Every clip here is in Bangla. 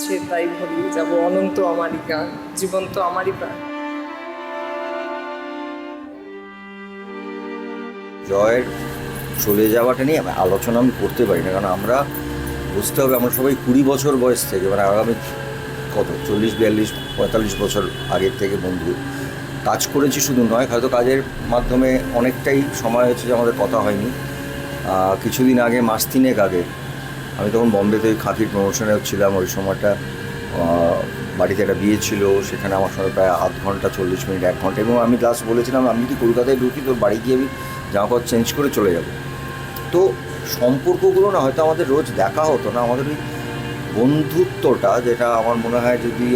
আছে, তাই ভরিয়ে যাব অনন্ত আমারই গান জীবন তো আমারই প্রাণ জয়ের চলে যাওয়াটা নিয়ে আলোচনা আমি করতে পারি না, কারণ আমরা বুঝতে হবে আমরা সবাই কুড়ি বছর বয়স থেকে মানে আগামী কত, চল্লিশ, বিয়াল্লিশ, পঁয়তাল্লিশ বছর আগের থেকে বন্ধু। কাজ করেছি শুধু নয়, হয়তো কাজের মাধ্যমে অনেকটাই সময় হয়েছে যে আমাদের কথা হয়নি। কিছুদিন আগে মাস তিনেক আগে আমি তখন বম্বেতে ওই খাকির প্রমোশনে ছিলাম, ওই সময়টা বাড়িতে একটা বিয়ে ছিল, সেখানে আমার সঙ্গে প্রায় আধ ঘণ্টা, চল্লিশ মিনিট, এক ঘণ্টা, এবং আমি লাস্ট বলেছিলাম, আমি যদি কলকাতায় ঢুকি, তোর বাড়ি গিয়ে আমি জামা কাপড় চেঞ্জ করে চলে যাব। তো সম্পর্কগুলো না হয়তো আমাদের রোজ দেখা হতো না, আমাদের ওই বন্ধুত্বটা যেটা আমার মনে হয় যদি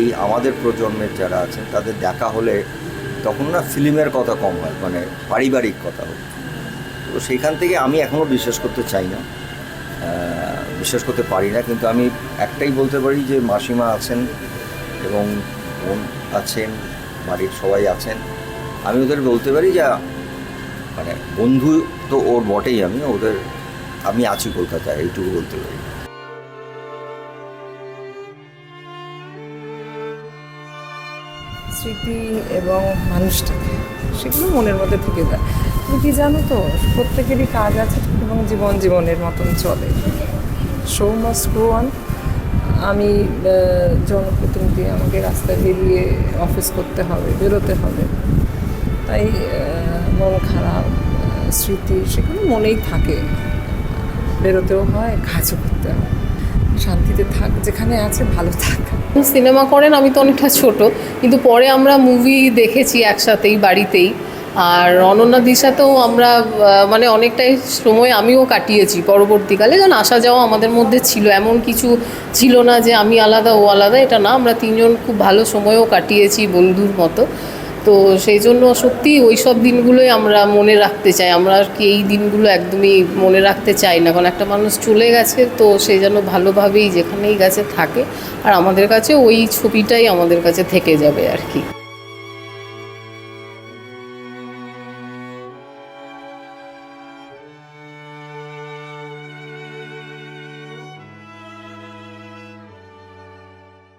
এই আমাদের প্রজন্মের যারা আছেন, তাদের দেখা হলে তখন না ফিল্মের কথা কম হয় মানে পারিবারিক কথা হয়। তো সেইখান থেকে আমি এখনও বিশ্বাস করতে চাই না। বিশ্বাস করতে পারি না, কিন্তু আমি একটাই বলতে পারি যে মাসিমা আছেন এবং বোন আছেন, বাড়ির সবাই আছেন, আমি ওদের বলতে পারি যে মানে বন্ধু তো ওর বটেই আমি, ওদের, আমি আছি কলকাতায়, এইটুকু বলতে পারি। স্মৃতি এবং মানুষটাকে, সেগুলো মনের মধ্যে থেকে যায়। তুমি কি জানো তো, প্রত্যেকেরই কাজ আছে এবং জীবন জীবনের মতন চলে। শো মাস্ট গো অন আমি জনপ্রতিনিধি, আমাকে রাস্তায় বেরিয়ে অফিস করতে হবে, বেরোতে হবে। তাই মন খারাপ স্মৃতি সেগুলো মনেই থাকে। বেরোতেও হয়, কাজও করতে হয়। শান্তিতে থাক, যেখানে আছে, ভালো থাক। সিনেমা করেন, আমি তো অনেকটা ছোট, কিন্তু পরে আমরা মুভি দেখেছি একসাথেই, বাড়িতেই। আর অনন্যা দিশাতেও আমরা মানে অনেকটাই সময় আমিও কাটিয়েছি পরবর্তীকালে, কারণ আসা যাওয়া আমাদের মধ্যে ছিল। এমন কিছু ছিল না যে আমি আলাদা, ও আলাদা, এটা না। আমরা তিনজন খুব ভালো সময়ও কাটিয়েছি বন্ধুর মতো। তো সেই জন্য সত্যি ওই সব দিনগুলোই আমরা মনে রাখতে চাই। আমরা আর কি এই দিনগুলো একদমই মনে রাখতে চাই না। কারণ একটা মানুষ চলে গেছে, তো সে যেন ভালোভাবেই যেখানেই গেছে থাকে। আর আমাদের কাছে ওই ছবিটাই আমাদের কাছে থেকে যাবে আর কি।